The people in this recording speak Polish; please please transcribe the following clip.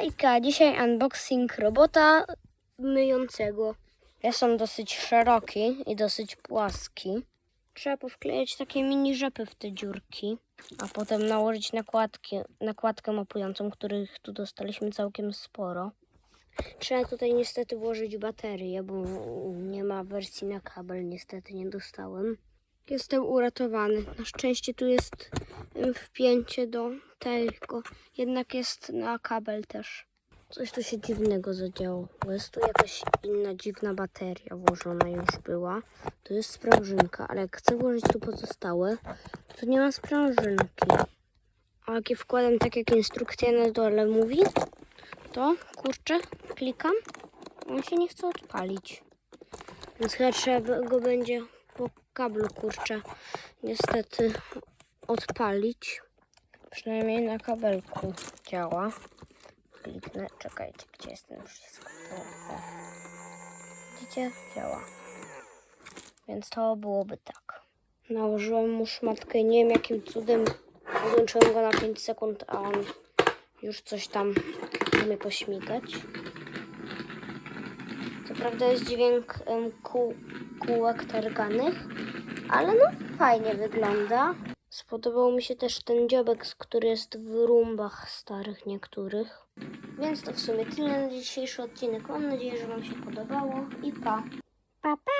Hejka, dzisiaj unboxing robota myjącego. Jest on dosyć szeroki i dosyć płaski. Trzeba powklejać takie mini rzepy w te dziurki, a potem nałożyć nakładki, nakładkę mopującą, których tu dostaliśmy całkiem sporo. Trzeba tutaj niestety włożyć baterię, bo nie ma wersji na kabel, niestety nie dostałem. Jestem uratowany. Na szczęście tu jest wpięcie do tego. Jednak jest na kabel też. Coś tu się dziwnego zadziało. Bo jest tu jakaś inna dziwna bateria włożona już była. Tu jest sprężynka, ale jak chcę włożyć tu pozostałe, to nie ma sprężynki. A jak je wkładam tak jak instrukcja na dole mówi, to kurczę, klikam, on się nie chce odpalić. Więc chyba trzeba go będzie kablu kurczę niestety odpalić. Przynajmniej na kabelku działa. Kliknę, czekajcie, gdzie jest ten przycisk? O, o. Widzicie? Działa. Więc to byłoby tak. Nałożyłem mu szmatkę nie wiem jakim cudem odłączyłem go na 5 sekund, a on już coś tam umie pośmigać. Prawda jest dźwięk em, kół, kółek targanych, ale no fajnie wygląda. Spodobał mi się też ten dziobek, który jest w rumbach starych niektórych. Więc to w sumie tyle na dzisiejszy odcinek. Mam nadzieję, że Wam się podobało i pa! Pa, pa!